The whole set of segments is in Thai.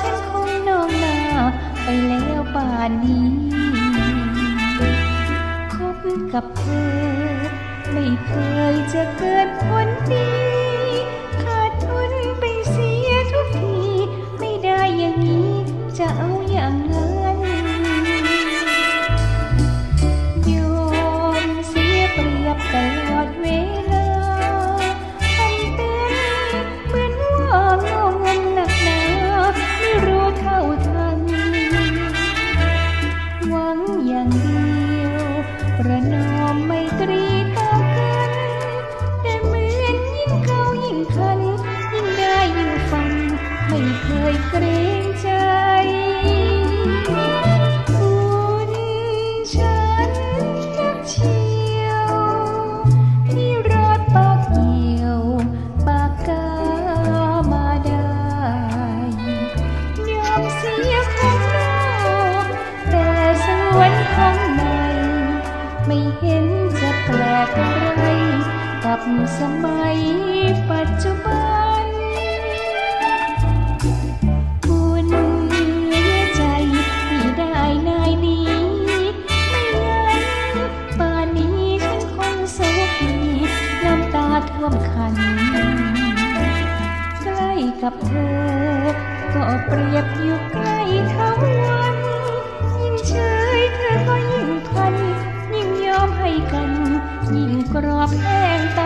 ฉันคงนองหน้าไปแล้วป่านนี้ คบกับเธอ ไม่เคยจะเกิดผลดี ประนอมไม่ตรี สมัยปัจจุบัน คุณเหลือใจที่ได้นายนี้ ไม่งั้นป่านนี้ฉันคงโศกีน้ำตาท่วมคัน ใกล้กับเธอ ก็เปรียบอยู่ใกล้ทั้งวันยิ่งเฉยเธอก็ยิ่งพัน ยิ่งยอมให้กัน ยิ่งกรอบแห้งตา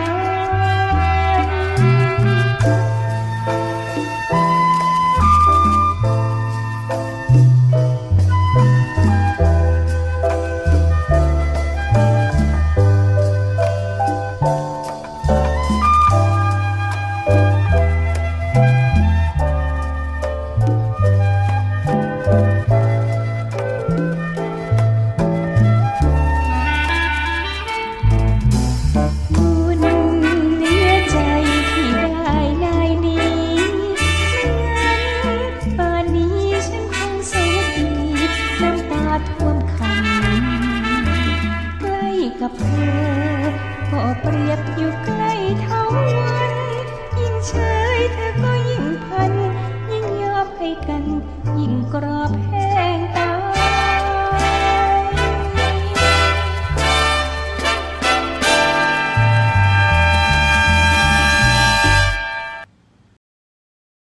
กับเธอก็เปรียบอยู่ใกล้เท่าวัน ยิ่งเฉยเธอก็ยิ่งพัน ยิ่งยอมให้กัน ยิ่งกรอบแห้